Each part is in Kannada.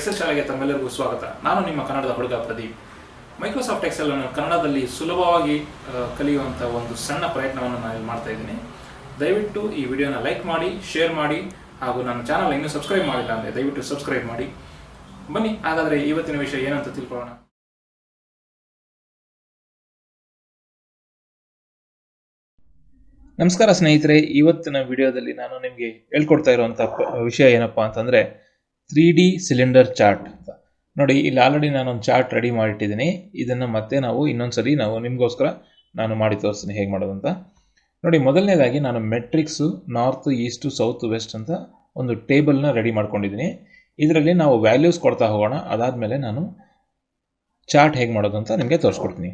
ಎಕ್ಸೆಲ್ ಶಾಲೆಗೆ ತಮ್ಮೆಲ್ಲರಿಗೂ ಸ್ವಾಗತ. ನಾನು ನಿಮ್ಮ ಕನ್ನಡದ ಹುಡುಗ ಪ್ರದೀಪ್. ಮೈಕ್ರೋಸಾಫ್ಟ್ ಎಕ್ಸೆಲ್ ಅನ್ನು ಕನ್ನಡದಲ್ಲಿ ಸುಲಭವಾಗಿ ಕಲಿಯುವಂಥ ಒಂದು ಸಣ್ಣ ಪ್ರಯತ್ನವನ್ನು ನಾನು ಇಲ್ಲಿ ಮಾಡ್ತಾ ಇದ್ದೀನಿ. ದಯವಿಟ್ಟು ಈ ವಿಡಿಯೋನ ಲೈಕ್ ಮಾಡಿ, ಶೇರ್ ಮಾಡಿ, ಹಾಗೂ ನನ್ನ ಚಾನಲ್ ಇನ್ನೂ ಸಬ್ಸ್ಕ್ರೈಬ್ ಮಾಡಿಲ್ಲ ಅಂದರೆ ದಯವಿಟ್ಟು ಸಬ್ಸ್ಕ್ರೈಬ್ ಮಾಡಿ. ಬನ್ನಿ, ಹಾಗಾದರೆ ಇವತ್ತಿನ ವಿಷಯ ಏನಂತ ತಿಳ್ಕೊಳ್ಳೋಣ. ನಮಸ್ಕಾರ ಸ್ನೇಹಿತರೆ. ಇವತ್ತಿನ ವಿಡಿಯೋದಲ್ಲಿ ನಾನು ನಿಮಗೆ ಹೇಳ್ಕೊಡ್ತಾ ಇರುವಂಥ ವಿಷಯ ಏನಪ್ಪಾ ಅಂತಂದರೆ ತ್ರೀ ಡಿ ಸಿಲಿಂಡರ್ ಚಾರ್ಟ್ ಅಂತ ನೋಡಿ, ಇಲ್ಲಿ ಆಲ್ರೆಡಿ ನಾನೊಂದು ಚಾರ್ಟ್ ರೆಡಿ ಮಾಡಿಟ್ಟಿದ್ದೀನಿ. ಇದನ್ನು ಮತ್ತೆ ನಾವು ಇನ್ನೊಂದ್ಸರಿ ನಾವು ನಿಮಗೋಸ್ಕರ ನಾನು ಮಾಡಿ ತೋರಿಸ್ತೀನಿ ಹೇಗೆ ಮಾಡೋದು ಅಂತ ನೋಡಿ, ಮೊದಲನೇದಾಗಿ ನಾನು matrix north east south west ಅಂತ ಒಂದು ಟೇಬಲ್ನ ರೆಡಿ ಮಾಡ್ಕೊಂಡಿದ್ದೀನಿ. ಇದರಲ್ಲಿ ನಾವು ವ್ಯಾಲ್ಯೂಸ್ ಕೊಡ್ತಾ ಹೋಗೋಣ. ಅದಾದಮೇಲೆ ನಾನು ಚಾರ್ಟ್ ಹೇಗೆ ಮಾಡೋದು ಅಂತ ನಿಮಗೆ ತೋರಿಸ್ಕೊಡ್ತೀನಿ.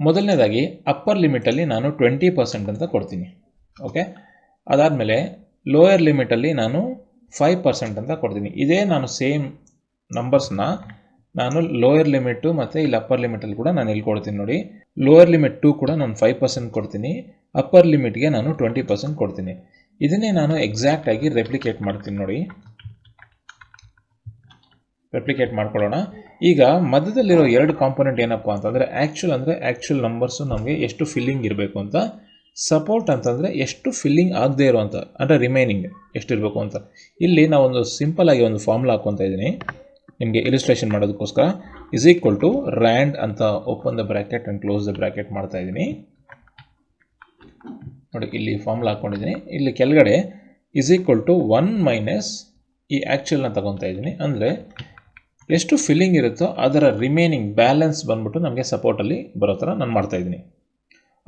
ಮೊದಲನೇದಾಗಿ ಅಪ್ಪರ್ ಲಿಮಿಟಲ್ಲಿ ನಾನು ಟ್ವೆಂಟಿ ಪರ್ಸೆಂಟ್ ಅಂತ ಕೊಡ್ತೀನಿ. ಓಕೆ ಅದಾದಮೇಲೆ ಲೋಯರ್ ಲಿಮಿಟಲ್ಲಿ ನಾನು ಫೈವ್ ಪರ್ಸೆಂಟ್ ಅಂತ ಕೊಡ್ತೀನಿ. ಇದೇ ನಾನು ಸೇಮ್ ನಂಬರ್ಸ್ನ ನಾನು ಲೋಯರ್ ಲಿಮಿಟು ಮತ್ತು ಇಲ್ಲಿ ಅಪ್ಪರ್ ಲಿಮಿಟಲ್ಲಿ ಕೂಡ ನಾನು ಇಲ್ಲಿ ನೋಡಿ. ಲೋಯರ್ ಲಿಮಿಟ್ ಟು ಕೂಡ ನಾನು ಫೈವ್ ಪರ್ಸೆಂಟ್ ಕೊಡ್ತೀನಿ. ಅಪ್ಪರ್ ಲಿಮಿಟ್ಗೆ ನಾನು ಟ್ವೆಂಟಿ ಪರ್ಸೆಂಟ್ ಕೊಡ್ತೀನಿ. ಇದನ್ನೇ ನಾನು ಎಕ್ಸಾಕ್ಟಾಗಿ ರೆಪ್ಲಿಕೇಟ್ ಮಾಡ್ತೀನಿ ನೋಡಿ. ರೆಪ್ಲಿಕೇಟ್ ಮಾಡ್ಕೊಳ್ಳೋಣ. ಈಗ ಮಧ್ಯದಲ್ಲಿರೋ ಎರಡು ಕಾಂಪೊನೆಂಟ್ ಏನಪ್ಪ ಅಂತಂದರೆ ಆ್ಯಕ್ಚುಲ್ ಅಂದರೆ ಆ್ಯಕ್ಚುಲ್ ನಂಬರ್ಸು ನಮಗೆ ಎಷ್ಟು ಫಿಲ್ಲಿಂಗ್ ಇರಬೇಕು ಅಂತ ಸಪೋರ್ಟ್ ಅಂತಂದರೆ ಎಷ್ಟು ಫಿಲ್ಲಿಂಗ್ ಆಗದೇ ಇರುವಂಥ ಅಂದರೆ ರಿಮೈನಿಂಗ್ ಎಷ್ಟಿರಬೇಕು ಅಂತ. ಇಲ್ಲಿ ನಾವೊಂದು ಸಿಂಪಲ್ ಆಗಿ ಒಂದು ಫಾರ್ಮುಲಾ ಹಾಕ್ಕೊತಾ ಇದ್ದೀನಿ. ನಿಮಗೆ ಇಲಿಸ್ಟ್ರೇಷನ್ ಮಾಡೋದಕ್ಕೋಸ್ಕರ. ಇಸ್ ಈಕ್ವಲ್ ಟು ರ್ಯಾಂಡ್ ಅಂತ open the bracket and close the bracket ಮಾಡ್ತಾ ಇದ್ದೀನಿ. ನೋಡಿ, ಇಲ್ಲಿ ಫಾರ್ಮುಲಾ ಹಾಕ್ಕೊಂಡಿದ್ದೀನಿ ಇಲ್ಲಿ ಕೆಳಗಡೆ is equal to one minus ಈ ಆ್ಯಕ್ಚುಲ್ನ ತಗೊತಾ ಇದ್ದೀನಿ. ಅಂದರೆ ಎಷ್ಟು ಫಿಲ್ಲಿಂಗ್ ಇರುತ್ತೋ ಅದರ ರಿಮೈನಿಂಗ್ ಬ್ಯಾಲೆನ್ಸ್ ಬಂದ್ಬಿಟ್ಟು ನಮಗೆ ಸಪೋರ್ಟಲ್ಲಿ ಬರೋ ಥರ ನಾನು ಮಾಡ್ತಾ ಇದ್ದೀನಿ.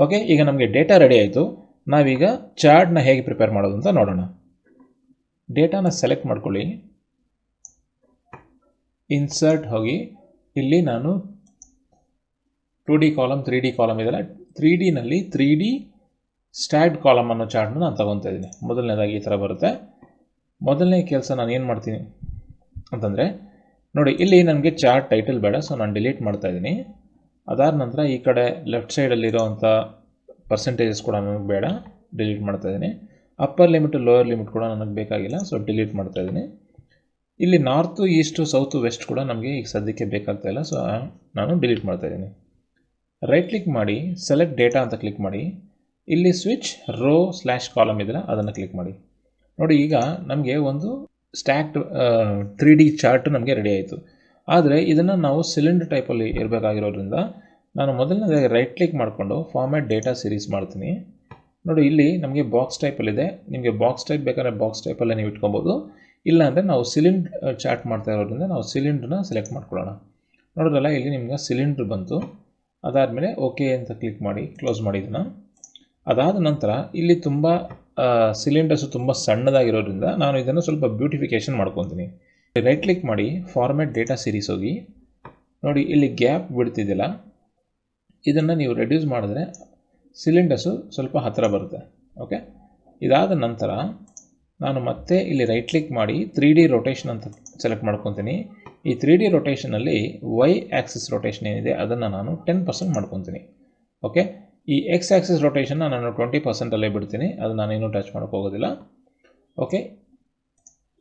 ಓಕೆ ಈಗ ನಮಗೆ ಡೇಟಾ ರೆಡಿ ಆಯಿತು. ನಾವೀಗ ಚಾರ್ಟ್ನ ಹೇಗೆ ಪ್ರಿಪೇರ್ ಮಾಡೋದು ಅಂತ ನೋಡೋಣ. ಡೇಟಾನ ಸೆಲೆಕ್ಟ್ ಮಾಡ್ಕೊಳ್ಳಿ. ಇನ್ಸರ್ಟ್ ಹೋಗಿ. ಇಲ್ಲಿ ನಾನು two D column three D column ಇದೆಲ್ಲ ತ್ರೀ ಡಿನಲ್ಲಿ ತ್ರೀ ಡಿ ಸ್ಟ್ಯಾಡ್ ಕಾಲಮ್ ಅನ್ನೋ ಚಾರ್ಟ್ನ ನಾನು ತಗೊತಾ ಇದ್ದೀನಿ. ಮೊದಲನೇದಾಗಿ ಈ ಥರ ಬರುತ್ತೆ. ಮೊದಲನೇ ಕೆಲಸ ನಾನು ಏನು ಮಾಡ್ತೀನಿ ಅಂತಂದರೆ ನೋಡಿ, ಇಲ್ಲಿ ನನಗೆ ಚಾರ್ಟ್ ಟೈಟಲ್ ಬೇಡ ಸೊ ನಾನು ಡಿಲೀಟ್ ಮಾಡ್ತಾ ಇದ್ದೀನಿ. ಅದಾದ ನಂತರ ಈ ಕಡೆ ಲೆಫ್ಟ್ ಸೈಡಲ್ಲಿರೋವಂಥ ಪರ್ಸೆಂಟೇಜಸ್ ಕೂಡ ನನಗೆ ಬೇಡ ಡಿಲೀಟ್ ಮಾಡ್ತಾ ಇದ್ದೀನಿ. ಅಪ್ಪರ್ ಲಿಮಿಟ್ ಲೋಯರ್ ಲಿಮಿಟ್ ಕೂಡ ನನಗೆ ಬೇಕಾಗಿಲ್ಲ ಸೊ ಡಿಲೀಟ್ ಮಾಡ್ತಾ ಇದ್ದೀನಿ. ಇಲ್ಲಿ ನಾರ್ತು ಈಸ್ಟು ಸೌತು ವೆಸ್ಟ್ ಕೂಡ ನಮಗೆ ಈಗ ಸದ್ಯಕ್ಕೆ ಬೇಕಾಗ್ತಾ ಇಲ್ಲ ಸೊ ನಾನು ಡಿಲೀಟ್ ಮಾಡ್ತಾ ಇದ್ದೀನಿ. ರೈಟ್ ಕ್ಲಿಕ್ ಮಾಡಿ ಸೆಲೆಕ್ಟ್ ಡೇಟಾ ಅಂತ ಕ್ಲಿಕ್ ಮಾಡಿ, ಇಲ್ಲಿ ಸ್ವಿಚ್ ರೋ ಸ್ಲ್ಯಾಶ್ ಕಾಲಮ್ ಇದೆಯಲ್ಲ ಅದನ್ನು ಕ್ಲಿಕ್ ಮಾಡಿ. ನೋಡಿ ಈಗ ನಮಗೆ ಒಂದು ಸ್ಟ್ಯಾಕ್ಡ್ ತ್ರೀ ಡಿ ಚಾರ್ಟ್ ನಮಗೆ ರೆಡಿ ಆಯಿತು. ಆದರೆ ಇದನ್ನು ನಾವು ಸಿಲಿಂಡರ್ ಟೈಪಲ್ಲಿ ಇರಬೇಕಾಗಿರೋದ್ರಿಂದ ನಾನು ಮೊದಲನೇದಾಗಿ ರೈಟ್ ಕ್ಲಿಕ್ ಮಾಡಿಕೊಂಡು ಫಾರ್ಮ್ಯಾಟ್ ಡೇಟಾ ಸೀರೀಸ್ ಮಾಡ್ತೀನಿ. ನೋಡಿ, ಇಲ್ಲಿ ನಮಗೆ ಬಾಕ್ಸ್ ಟೈಪಲ್ಲಿದೆ ನಿಮಗೆ ಬಾಕ್ಸ್ ಟೈಪ್ ಬೇಕಾದ್ರೆ ಬಾಕ್ಸ್ ಟೈಪಲ್ಲೇ ನೀವು ಇಟ್ಕೊಬೋದು. ಇಲ್ಲ ಅಂದರೆ ನಾವು ಸಿಲಿಂಡರ್ ಚಾರ್ಟ್ ಮಾಡ್ತಾ ಇರೋದ್ರಿಂದ ನಾವು ಸಿಲಿಂಡ್ರನ್ನ ಸೆಲೆಕ್ಟ್ ಮಾಡ್ಕೊಳ್ಳೋಣ. ನೋಡಿದ್ರಲ್ಲ, ಇಲ್ಲಿ ನಿಮಗೆ ಸಿಲಿಂಡ್ರ್ ಬಂತು. ಅದಾದಮೇಲೆ ಓಕೆ ಅಂತ ಕ್ಲಿಕ್ ಮಾಡಿ ಕ್ಲೋಸ್ ಮಾಡಿ ಇದನ್ನು. ಅದಾದ ನಂತರ ಇಲ್ಲಿ ತುಂಬ ಸಿಲಿಂಡರ್ಸು ತುಂಬ ಸಣ್ಣದಾಗಿರೋದ್ರಿಂದ ನಾನು ಇದನ್ನು ಸ್ವಲ್ಪ ಬ್ಯೂಟಿಫಿಕೇಷನ್ ಮಾಡ್ಕೊತೀನಿ. ರೈಟ್ ಕ್ಲಿಕ್ ಮಾಡಿ ಫಾರ್ಮ್ಯಾಟ್ ಡೇಟಾ ಸೀರೀಸ್ ಹೋಗಿ. ನೋಡಿ, ಇಲ್ಲಿ ಗ್ಯಾಪ್ ಬಿಡ್ತಿದ್ದಿಲ್ಲ. ಇದನ್ನು ನೀವು ರೆಡ್ಯೂಸ್ ಮಾಡಿದ್ರೆ ಸಿಲಿಂಡರ್ಸು ಸ್ವಲ್ಪ ಹತ್ತಿರ ಬರುತ್ತೆ. ಓಕೆ ಇದಾದ ನಂತರ ನಾನು ಮತ್ತೆ ಇಲ್ಲಿ ರೈಟ್ ಕ್ಲಿಕ್ ಮಾಡಿ ತ್ರೀ ಡಿ ರೊಟೇಷನ್ ಅಂತ ಸೆಲೆಕ್ಟ್ ಮಾಡ್ಕೊತೀನಿ. ಈ ತ್ರೀ ಡಿ ರೊಟೇಷನಲ್ಲಿ ವೈ ಆ್ಯಕ್ಸಿಸ್ ರೊಟೇಷನ್ ಏನಿದೆ, ಅದನ್ನು ನಾನು ಟೆನ್ ಪರ್ಸೆಂಟ್ ಮಾಡ್ಕೊತೀನಿ. ಓಕೆ ಈ ಎಕ್ಸ್ ಆ್ಯಕ್ಸಿಸ್ ರೊಟೇಷನ್ನ ನಾನು ಟ್ವೆಂಟಿ ಪರ್ಸೆಂಟಲ್ಲೇ ಬಿಡ್ತೀನಿ. ಅದು ನಾನೇನು ಟಚ್ ಮಾಡೋಕ್ಕೋಗೋದಿಲ್ಲ ಓಕೆ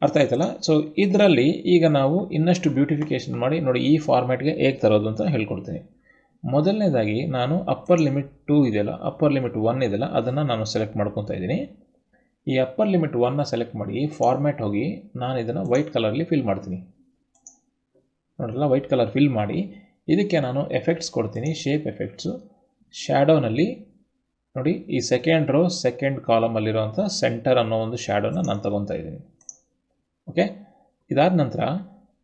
ಅರ್ಥ ಆಯ್ತಲ್ಲ? ಸೊ ಇದರಲ್ಲಿ ಈಗ ನಾವು ಇನ್ನಷ್ಟು ಬ್ಯೂಟಿಫಿಕೇಷನ್ ಮಾಡಿ, ನೋಡಿ ಈ ಫಾರ್ಮ್ಯಾಟ್ಗೆ ಹೇಗೆ ತರೋದು ಅಂತ ಹೇಳ್ಕೊಡ್ತೀನಿ. ಮೊದಲನೇದಾಗಿ ನಾನು ಅಪ್ಪರ್ ಲಿಮಿಟ್ ಟೂ ಇದೆಯಲ್ಲ ಅಪ್ಪರ್ ಲಿಮಿಟ್ ಒನ್ ಇದೆಯಲ್ಲ, ಅದನ್ನು ನಾನು ಸೆಲೆಕ್ಟ್ ಮಾಡ್ಕೊತಾ ಇದ್ದೀನಿ. ಈ ಅಪ್ಪರ್ ಲಿಮಿಟ್ ಒನ್ನ ಸೆಲೆಕ್ಟ್ ಮಾಡಿ ಫಾರ್ಮ್ಯಾಟ್ ಹೋಗಿ ನಾನು ಇದನ್ನು ವೈಟ್ ಕಲರಲ್ಲಿ ಫಿಲ್ ಮಾಡ್ತೀನಿ. ನೋಡಲ್ಲ ವೈಟ್ ಕಲರ್ ಫಿಲ್ ಮಾಡಿ, ಇದಕ್ಕೆ ನಾನು ಎಫೆಕ್ಟ್ಸ್ ಕೊಡ್ತೀನಿ ಶೇಪ್ ಎಫೆಕ್ಟ್ಸು ಶ್ಯಾಡೋನಲ್ಲಿ ನೋಡಿ ಈ ಸೆಕೆಂಡ್ ರೋ ಸೆಕೆಂಡ್ ಕಾಲಮಲ್ಲಿರುವಂಥ ಸೆಂಟರ್ ಅನ್ನೋ ಒಂದು ಶ್ಯಾಡೋನ ನಾನು ತಗೊತಾ ಇದ್ದೀನಿ. ಓಕೆ ಇದಾದ ನಂತರ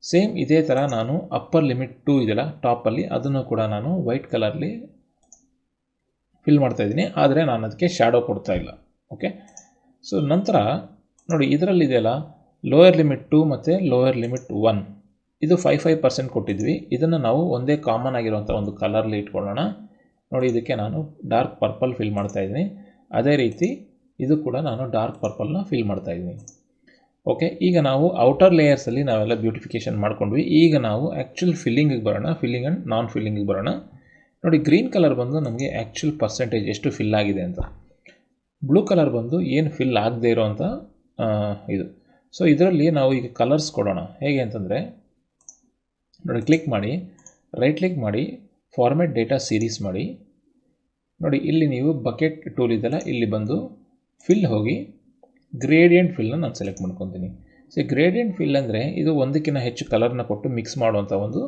ಸೇಮ್ ಇದೇ ಥರ ನಾನು ಅಪ್ಪರ್ ಲಿಮಿಟ್ ಟು ಇದೆಯಲ್ಲ ಟಾಪಲ್ಲಿ ಅದನ್ನು ಕೂಡ ನಾನು ವೈಟ್ ಕಲರ್ಲಿ ಫಿಲ್ ಮಾಡ್ತಾ ಇದ್ದೀನಿ. ಆದರೆ ನಾನು ಅದಕ್ಕೆ ಶ್ಯಾಡೋ ಕೊಡ್ತಾ ಇಲ್ಲ. ಓಕೆ ಸೊ ನಂತರ ನೋಡಿ ಇದರಲ್ಲಿದೆಯಲ್ಲ ಲೋಯರ್ ಲಿಮಿಟ್ ಟು ಮತ್ತು ಲೋಯರ್ ಲಿಮಿಟ್ ಒನ್ ಇದು ಫೈವ್ ಫೈವ್ ಪರ್ಸೆಂಟ್ ಕೊಟ್ಟಿದ್ವಿ. ಇದನ್ನು ನಾವು ಒಂದೇ ಕಾಮನ್ ಆಗಿರುವಂಥ ಒಂದು ಕಲರ್ಲಿ ಇಟ್ಕೊಳ್ಳೋಣ. ನೋಡಿ ಇದಕ್ಕೆ ನಾನು ಡಾರ್ಕ್ ಪರ್ಪಲ್ ಫಿಲ್ ಮಾಡ್ತಾ ಇದ್ದೀನಿ. ಅದೇ ರೀತಿ ಇದು ಕೂಡ ನಾನು ಡಾರ್ಕ್ ಪರ್ಪಲ್ನ ಫಿಲ್ ಮಾಡ್ತಾ ಇದ್ದೀನಿ. ಓಕೆ ಈಗ ನಾವು ಔಟರ್ ಲೇಯರ್ಸಲ್ಲಿ ನಾವೆಲ್ಲ ಬ್ಯೂಟಿಫಿಕೇಷನ್ ಮಾಡ್ಕೊಂಡ್ವಿ. ಈಗ ನಾವು ಆ್ಯಕ್ಚುಲ್ ಫಿಲ್ಲಿಂಗಿಗೆ ಬರೋಣ. ಫಿಲ್ಲಿಂಗ್ ಆ್ಯಂಡ್ ನಾನ್ ಫಿಲ್ಲಿಂಗಿಗೆ ಬರೋಣ. ನೋಡಿ ಗ್ರೀನ್ ಕಲರ್ ಬಂದು ನಮಗೆ ಆ್ಯಕ್ಚುಲ್ ಪರ್ಸೆಂಟೇಜ್ ಎಷ್ಟು ಫಿಲ್ ಆಗಿದೆ ಅಂತ. ಬ್ಲೂ ಕಲರ್ ಬಂದು ಏನು ಫಿಲ್ ಆಗದೆ ಇರೋವಂಥ ಇದು. ಸೊ ಇದರಲ್ಲಿ ನಾವು ಈಗ ಕಲರ್ಸ್ ಕೊಡೋಣ. ಹೇಗೆ ಅಂತಂದರೆ, ನೋಡಿ ಕ್ಲಿಕ್ ಮಾಡಿ ರೈಟ್ ಕ್ಲಿಕ್ ಮಾಡಿ ಫಾರ್ಮೆಟ್ ಡೇಟಾ ಸೀರೀಸ್ ಮಾಡಿ. ನೋಡಿ, ಇಲ್ಲಿ ನೀವು ಬಕೆಟ್ ಟೂಲ್ ಇದೆಲ್ಲ ಇಲ್ಲಿ ಬಂದು ಫಿಲ್ ಹೋಗಿ ಗ್ರೇಡಿಯಂಟ್ ಫಿಲ್ನ ನಾನು ಸೆಲೆಕ್ಟ್ ಮಾಡ್ಕೊತೀನಿ. ಸೊ ಗ್ರೇಡಿಯಂಟ್ ಫಿಲ್ ಅಂದರೆ ಇದು ಒಂದಕ್ಕಿಂತ ಹೆಚ್ಚು ಕಲರ್ನ ಕೊಟ್ಟು ಮಿಕ್ಸ್ ಮಾಡುವಂಥ ಒಂದು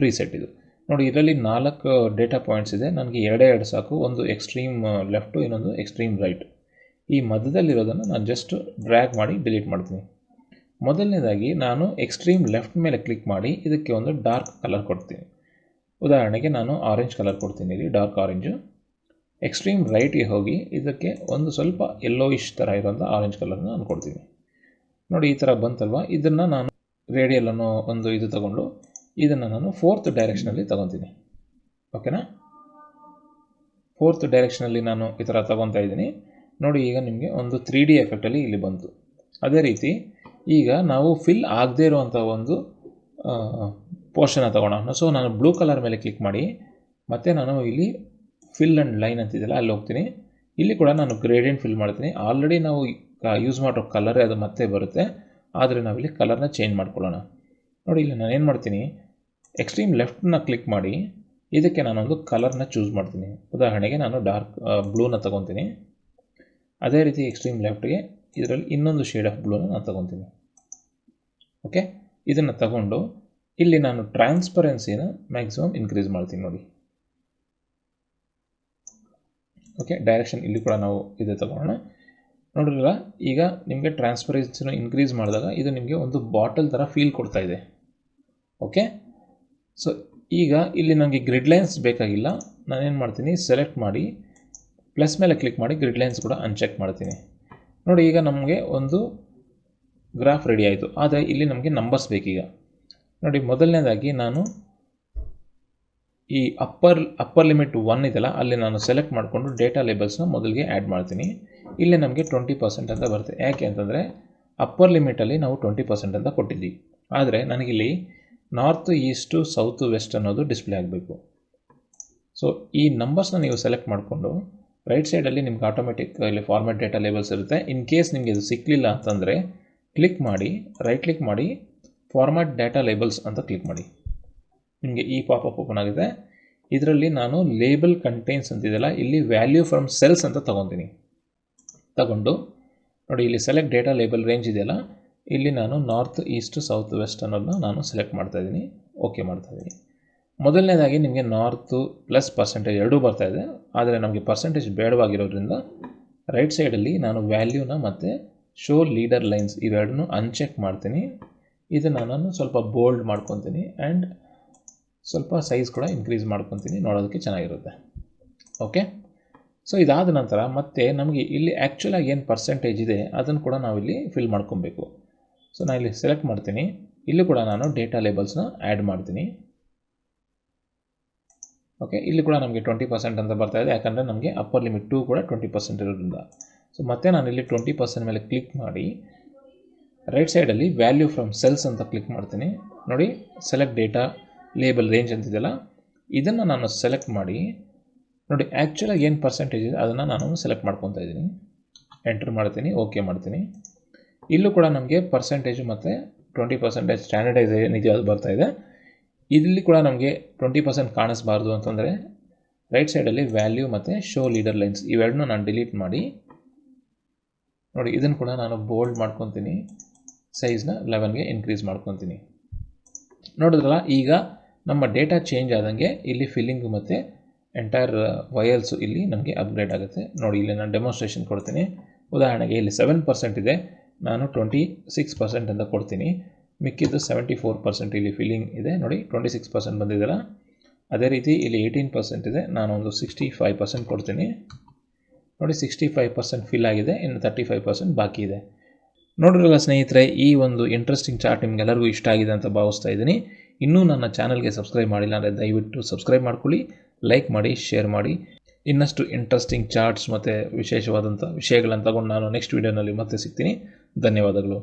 ಪ್ರೀಸೆಟ್ ಇದು. ನೋಡಿ, ಇದರಲ್ಲಿ ನಾಲ್ಕು ಡೇಟಾ ಪಾಯಿಂಟ್ಸ್ ಇದೆ. ನನಗೆ ಎರಡೇ ಎರಡು ಸಾಕು. ಒಂದು ಎಕ್ಸ್ಟ್ರೀಮ್ ಲೆಫ್ಟು ಇನ್ನೊಂದು ಎಕ್ಸ್ಟ್ರೀಮ್ ರೈಟ್ ಈ ಮಧ್ಯದಲ್ಲಿರೋದನ್ನು ನಾನು ಜಸ್ಟ್ ಡ್ರ್ಯಾಗ್ ಮಾಡಿ ಡಿಲೀಟ್ ಮಾಡ್ತೀನಿ. ಮೊದಲನೇದಾಗಿ ನಾನು ಎಕ್ಸ್ಟ್ರೀಮ್ ಲೆಫ್ಟ್ ಮೇಲೆ ಕ್ಲಿಕ್ ಮಾಡಿ ಇದಕ್ಕೆ ಒಂದು ಡಾರ್ಕ್ ಕಲರ್ ಕೊಡ್ತೀನಿ. ಉದಾಹರಣೆಗೆ ನಾನು ಆರೆಂಜ್ ಕಲರ್ ಕೊಡ್ತೀನಿ. ಇಲ್ಲಿ ಡಾರ್ಕ್ ಆರೆಂಜು ಎಕ್ಸ್ಟ್ರೀಮ್ ರೈಟಿಗೆ ಹೋಗಿ ಇದಕ್ಕೆ ಒಂದು ಸ್ವಲ್ಪ ಯೆಲ್ಲೋಯಿಶ್ ಥರ ಇರೋಂಥ ಆರೆಂಜ್ ಕಲರ್ನ ನಾನು ಕೊಡ್ತೀನಿ. ನೋಡಿ ಈ ಥರ ಬಂತಲ್ವ? ಇದನ್ನು ನಾನು ರೇಡಿಯಲ್ ಅನ್ನೋ ಒಂದು ಇದು ತಗೊಂಡು ಇದನ್ನು ನಾನು ಫೋರ್ತ್ ಡೈರೆಕ್ಷನಲ್ಲಿ ತಗೊತೀನಿ. ಓಕೆನಾ ಫೋರ್ತ್ ಡೈರೆಕ್ಷನಲ್ಲಿ ನಾನು ಈ ಥರ ತಗೊತಾ ಇದ್ದೀನಿ. ನೋಡಿ ಈಗ ನಿಮಗೆ ಒಂದು ತ್ರೀ ಡಿ ಎಫೆಕ್ಟಲ್ಲಿ ಇಲ್ಲಿ ಬಂತು. ಅದೇ ರೀತಿ ಈಗ ನಾವು ಫಿಲ್ ಆಗದೇ ಇರುವಂಥ ಒಂದು ಪೋರ್ಷನ್ನ ತಗೊಳ್ಳೋಣ ಸೊ ನಾನು ಬ್ಲೂ ಕಲರ್ ಮೇಲೆ ಕ್ಲಿಕ್ ಮಾಡಿ, ಮತ್ತು ನಾನು ಇಲ್ಲಿ ಫಿಲ್ ಆ್ಯಂಡ್ ಲೈನ್ ಅಂತಿದೆಯಲ್ಲ, ಅಲ್ಲಿ ಹೋಗ್ತೀನಿ. ಇಲ್ಲಿ ಕೂಡ ನಾನು ಗ್ರೇಡಿಯಂಟ್ ಫಿಲ್ ಮಾಡ್ತೀನಿ. ಆಲ್ರೆಡಿ ನಾವು ಯೂಸ್ ಮಾಡೋ ಕಲರೇ ಅದು ಮತ್ತೆ ಬರುತ್ತೆ. ಆದರೆ ನಾವಿಲ್ಲಿ ಕಲರ್ನ ಚೇಂಜ್ ಮಾಡ್ಕೊಳ್ಳೋಣ. ನೋಡಿ, ಇಲ್ಲಿ ನಾನು ಏನು ಮಾಡ್ತೀನಿ ಎಕ್ಸ್ಟ್ರೀಮ್ ಲೆಫ್ಟನ್ನ ಕ್ಲಿಕ್ ಮಾಡಿ, ಇದಕ್ಕೆ ನಾನೊಂದು ಕಲರ್ನ ಚೂಸ್ ಮಾಡ್ತೀನಿ. ಉದಾಹರಣೆಗೆ ನಾನು ಡಾರ್ಕ್ ಬ್ಲೂನ ತಗೊತೀನಿ. ಅದೇ ರೀತಿ ಎಕ್ಸ್ಟ್ರೀಮ್ ಲೆಫ್ಟ್ಗೆ ಇದರಲ್ಲಿ ಇನ್ನೊಂದು ಶೇಡ್ ಆಫ್ ಬ್ಲೂನ ನಾನು ತಗೊತೀನಿ. ಓಕೆ ಇದನ್ನು ತಗೊಂಡು, ಇಲ್ಲಿ ನಾನು ಟ್ರಾನ್ಸ್ಪರೆನ್ಸಿನ ಮ್ಯಾಕ್ಸಿಮಮ್ ಇನ್ಕ್ರೀಸ್ ಮಾಡ್ತೀನಿ ನೋಡಿ. ಓಕೆ ಡೈರೆಕ್ಷನ್ ಇಲ್ಲಿ ಕೂಡ ನಾವು ಇದು ತಗೊಳ್ಳೋಣ ನೋಡಿರಲ್ಲ ಈಗ ನಿಮಗೆ ಟ್ರಾನ್ಸ್ಪರೆನ್ಸಿನ ಇನ್ಕ್ರೀಸ್ ಮಾಡಿದಾಗ ಇದು ನಿಮಗೆ ಒಂದು ಬಾಟಲ್ ಥರ ಫೀಲ್ ಕೊಡ್ತಾ ಇದೆ. ಓಕೆ ಸೊ ಈಗ ಇಲ್ಲಿ ನನಗೆ ಗ್ರಿಡ್ ಲೈನ್ಸ್ ಬೇಕಾಗಿಲ್ಲ. ನಾನೇನು ಮಾಡ್ತೀನಿ? ಸೆಲೆಕ್ಟ್ ಮಾಡಿ ಪ್ಲಸ್ ಮೇಲೆ ಕ್ಲಿಕ್ ಮಾಡಿ ಗ್ರಿಡ್ ಲೈನ್ಸ್ ಕೂಡ ಅನ್ಚೆಕ್ ಮಾಡ್ತೀನಿ. ನೋಡಿ, ಈಗ ನಮಗೆ ಒಂದು ಗ್ರಾಫ್ ರೆಡಿ ಆಯಿತು. ಆದರೆ ಇಲ್ಲಿ ನಮಗೆ ನಂಬರ್ಸ್ ಬೇಕೀಗ. ನೋಡಿ, ಮೊದಲನೇದಾಗಿ ನಾನು ಈ ಅಪ್ಪರ್ ಅಪ್ಪರ್ ಲಿಮಿಟ್ ಒನ್ ಇದೆಯಲ್ಲ, ಅಲ್ಲಿ ನಾನು ಸೆಲೆಕ್ಟ್ ಮಾಡಿಕೊಂಡು ಡೇಟಾ ಲೇಬಲ್ಸ್ನ ಮೊದಲಿಗೆ ಆ್ಯಡ್ ಮಾಡ್ತೀನಿ. ಇಲ್ಲಿ ನಮಗೆ ಟ್ವೆಂಟಿ ಪರ್ಸೆಂಟ್ ಅಂತ ಬರುತ್ತೆ. ಯಾಕೆ ಅಂತಂದರೆ ಅಪ್ಪರ್ ಲಿಮಿಟಲ್ಲಿ ನಾವು ಟ್ವೆಂಟಿ ಪರ್ಸೆಂಟ್ ಅಂತ ಕೊಟ್ಟಿದ್ದೀವಿ. ಆದರೆ ನನಗಿಲ್ಲಿ ನಾರ್ತ್ ಈಸ್ಟು ಸೌತ್ ವೆಸ್ಟ್ ಅನ್ನೋದು ಡಿಸ್ಪ್ಲೇ ಆಗಬೇಕು. ಸೊ ಈ ನಂಬರ್ಸ್ನ ನೀವು ಸೆಲೆಕ್ಟ್ ಮಾಡಿಕೊಂಡು ರೈಟ್ ಸೈಡಲ್ಲಿ ನಿಮ್ಗೆ ಆಟೋಮೆಟಿಕ್ ಇಲ್ಲಿ ಫಾರ್ಮೆಟ್ ಡೇಟಾ ಲೇಬಲ್ಸ್ ಇರುತ್ತೆ. ಇನ್ ಕೇಸ್ ನಿಮಗೆ ಇದು ಸಿಕ್ಕಲಿಲ್ಲ ಅಂತಂದರೆ ಕ್ಲಿಕ್ ಮಾಡಿ ರೈಟ್ ಕ್ಲಿಕ್ ಮಾಡಿ ಫಾರ್ಮ್ಯಾಟ್ ಡೇಟಾ ಲೇಬಲ್ಸ್ ಅಂತ ಕ್ಲಿಕ್ ಮಾಡಿ. ನಿಮಗೆ ಈ ಪಾಪಪ್ ಓಪನ್ ಆಗಿದೆ. ಇದರಲ್ಲಿ ನಾನು ಲೇಬಲ್ ಕಂಟೈನ್ಸ್ ಅಂತಿದೆಯಲ್ಲ ಇಲ್ಲಿ ವ್ಯಾಲ್ಯೂ ಫ್ರಮ್ ಸೆಲ್ಸ್ ಅಂತ ತೊಗೊತೀನಿ ತಗೊಂಡು, ನೋಡಿ ಇಲ್ಲಿ ಸೆಲೆಕ್ಟ್ ಡೇಟಾ ಲೇಬಲ್ ರೇಂಜ್ ಇದೆಯಲ್ಲ, ಇಲ್ಲಿ ನಾನು ನಾರ್ತ್ ಈಸ್ಟ್ ಸೌತ್ ವೆಸ್ಟ್ ಅನ್ನೋದನ್ನ ನಾನು ಸೆಲೆಕ್ಟ್ ಮಾಡ್ತಾ ಇದ್ದೀನಿ ಓಕೆ ಮಾಡ್ತಾ ಇದ್ದೀನಿ ಮೊದಲನೇದಾಗಿ ನಿಮಗೆ ನಾರ್ತು ಪ್ಲಸ್ ಪರ್ಸೆಂಟೇಜ್ ಎರಡೂ ಬರ್ತಾ ಇದೆ. ಆದರೆ ನಮಗೆ ಪರ್ಸೆಂಟೇಜ್ ಬೇಡವಾಗಿರೋದ್ರಿಂದ ರೈಟ್ ಸೈಡಲ್ಲಿ ನಾನು ವ್ಯಾಲ್ಯೂನ ಮತ್ತು ಶೋ ಲೀಡರ್ ಲೈನ್ಸ್ ಇವೆರಡನ್ನೂ ಅನ್ಚೆಕ್ ಮಾಡ್ತೀನಿ. ಇದನ್ನು ನಾನು ಸ್ವಲ್ಪ ಬೋಲ್ಡ್ ಮಾಡ್ಕೊತೀನಿ. ಆ್ಯಂಡ್ ಸ್ವಲ್ಪ ಸೈಜ್ ಕೂಡ ಇನ್ಕ್ರೀಸ್ ಮಾಡ್ಕೊತೀನಿ, ನೋಡೋದಕ್ಕೆ ಚೆನ್ನಾಗಿರುತ್ತೆ. ಓಕೆ ಸೊ ಇದಾದ ನಂತರ ಮತ್ತೆ ನಮಗೆ ಇಲ್ಲಿ ಆ್ಯಕ್ಚುಲಾಗಿ ಏನು ಪರ್ಸೆಂಟೇಜ್ ಇದೆ, ಅದನ್ನು ಕೂಡ ನಾವಿಲ್ಲಿ ಫಿಲ್ ಮಾಡ್ಕೊಬೇಕು. ಸೊ ನಾನು ಇಲ್ಲಿ ಸೆಲೆಕ್ಟ್ ಮಾಡ್ತೀನಿ. ಇಲ್ಲಿ ಕೂಡ ನಾನು ಡೇಟಾ ಲೇಬಲ್ಸ್ನ ಆ್ಯಡ್ ಮಾಡ್ತೀನಿ. ಓಕೆ ಇಲ್ಲಿ ಕೂಡ ನಮಗೆ ಟ್ವೆಂಟಿ ಪರ್ಸೆಂಟ್ ಅಂತ ಬರ್ತಾ ಇದೆ, ಯಾಕಂದರೆ ನಮಗೆ ಅಪ್ಪರ್ ಲಿಮಿಟ್ ಟೂ ಕೂಡ ಟ್ವೆಂಟಿ ಪರ್ಸೆಂಟ್ ಇರೋದ್ರಿಂದ. ಸೊ ಮತ್ತೆ ನಾನು ಇಲ್ಲಿ ಟ್ವೆಂಟಿ ಪರ್ಸೆಂಟ್ ಮೇಲೆ ಕ್ಲಿಕ್ ಮಾಡಿ ರೈಟ್ ಸೈಡಲ್ಲಿ ವ್ಯಾಲ್ಯೂ ಫ್ರಮ್ ಸೆಲ್ಸ್ ಅಂತ ಕ್ಲಿಕ್ ಮಾಡ್ತೀನಿ. ನೋಡಿ ಸೆಲೆಕ್ಟ್ ಡೇಟಾ ಲೇಬಲ್ ರೇಂಜ್ ಅಂತಿದೆಯಲ್ಲ, ಇದನ್ನು ನಾನು ಸೆಲೆಕ್ಟ್ ಮಾಡಿ, ನೋಡಿ ಆ್ಯಕ್ಚುಲಾಗಿ ಏನು ಪರ್ಸೆಂಟೇಜ್ ಇದೆ ಅದನ್ನು ನಾನು ಸೆಲೆಕ್ಟ್ ಮಾಡ್ಕೊತಾ ಇದ್ದೀನಿ. ಎಂಟ್ರ್ ಮಾಡ್ತೀನಿ ಓಕೆ ಮಾಡ್ತೀನಿ. ಇಲ್ಲೂ ಕೂಡ ನಮಗೆ ಪರ್ಸೆಂಟೇಜು ಮತ್ತು ಟ್ವೆಂಟಿ ಪರ್ಸೆಂಟೇಜ್ ಸ್ಟ್ಯಾಂಡರ್ಡೈಸ್ ಏನಿದೆಯೋ ಅದು ಬರ್ತಾ ಇದೆ. ಇಲ್ಲಿ ಕೂಡ ನಮಗೆ ಟ್ವೆಂಟಿ ಪರ್ಸೆಂಟ್ ಕಾಣಿಸ್ಬಾರ್ದು ಅಂತಂದರೆ ರೈಟ್ ಸೈಡಲ್ಲಿ ವ್ಯಾಲ್ಯೂ ಮತ್ತು ಶೋ ಲೀಡರ್ ಲೈನ್ಸ್ ಇವೆರಡನ್ನೂ ನಾನು ಡಿಲೀಟ್ ಮಾಡಿ, ನೋಡಿ ಇದನ್ನು ಕೂಡ ನಾನು ಬೋಲ್ಡ್ ಮಾಡ್ಕೊತೀನಿ. ಸೈಜ್ನ ಲೆವೆನ್ಗೆ ಇನ್ಕ್ರೀಸ್ ಮಾಡ್ಕೊತೀನಿ. ನೋಡಿದ್ರಲ್ಲ, ಈಗ ನಮ್ಮ ಡೇಟಾ ಚೇಂಜ್ ಆದಂಗೆ ಇಲ್ಲಿ ಫಿಲ್ಲಿಂಗ್ ಮತ್ತು ಎಂಟೈರ್ ವಯಲ್ಸು ಇಲ್ಲಿ ನಮಗೆ ಅಪ್ಗ್ರೇಡ್ ಆಗುತ್ತೆ. ನೋಡಿ, ಇಲ್ಲಿ ನಾನು ಡೆಮೋನ್ಸ್ಟ್ರೇಷನ್ ಕೊಡ್ತೀನಿ. ಉದಾಹರಣೆಗೆ ಇಲ್ಲಿ ಸೆವೆನ್ ಪರ್ಸೆಂಟ್ ಇದೆ. ನಾನು ಟ್ವೆಂಟಿ ಸಿಕ್ಸ್ ಪರ್ಸೆಂಟ್ ಅಂತ ಕೊಡ್ತೀನಿ. ಮಿಕ್ಕಿದ್ದು ಸೆವೆಂಟಿ ಫೋರ್ ಪರ್ಸೆಂಟ್ ಇಲ್ಲಿ ಫಿಲ್ಲಿಂಗ್ ಇದೆ. ನೋಡಿ ಟ್ವೆಂಟಿ ಸಿಕ್ಸ್ ಪರ್ಸೆಂಟ್ ಅದೇ ರೀತಿ ಇಲ್ಲಿ ಏಯ್ಟೀನ್ ಪರ್ಸೆಂಟ್ ಇದೆ. ನಾನು ಒಂದು ಸಿಕ್ಸ್ಟಿ ಫೈವ್ ಪರ್ಸೆಂಟ್ ಕೊಡ್ತೀನಿ. ನೋಡಿ ಸಿಕ್ಸ್ಟಿ ಫೈವ್ ಪರ್ಸೆಂಟ್ ಫಿಲ್ ಆಗಿದೆ. ಇನ್ನು ತರ್ಟಿ ಫೈವ್ ಪರ್ಸೆಂಟ್ ಬಾಕಿ ಇದೆ. ನೋಡಿರಲ್ಲ ಸ್ನೇಹಿತರೆ, ಈ ಒಂದು ಇಂಟ್ರೆಸ್ಟಿಂಗ್ ಚಾರ್ಟ್ ನಿಮಗೆಲ್ಲರಿಗೂ ಇಷ್ಟ ಆಗಿದೆ ಅಂತ ಭಾವಿಸ್ತಾ ಇದ್ದೀನಿ. ಇನ್ನೂ ನನ್ನ ಚಾನಲ್ಗೆ ಸಬ್ಸ್ಕ್ರೈಬ್ ಮಾಡಿಲ್ಲ ಅಂದರೆ ದಯವಿಟ್ಟು ಸಬ್ಸ್ಕ್ರೈಬ್ ಮಾಡ್ಕೊಳ್ಳಿ, ಲೈಕ್ ಮಾಡಿ, ಶೇರ್ ಮಾಡಿ. ಇನ್ನಷ್ಟು ಇಂಟ್ರೆಸ್ಟಿಂಗ್ ಚಾರ್ಟ್ಸ್ ಮತ್ತು ವಿಶೇಷವಾದಂಥ ವಿಷಯಗಳನ್ನು ತಗೊಂಡು ನಾನು ನೆಕ್ಸ್ಟ್ ವೀಡಿಯೋನಲ್ಲಿ ಮತ್ತೆ ಸಿಗ್ತೀನಿ. ಧನ್ಯವಾದಗಳು.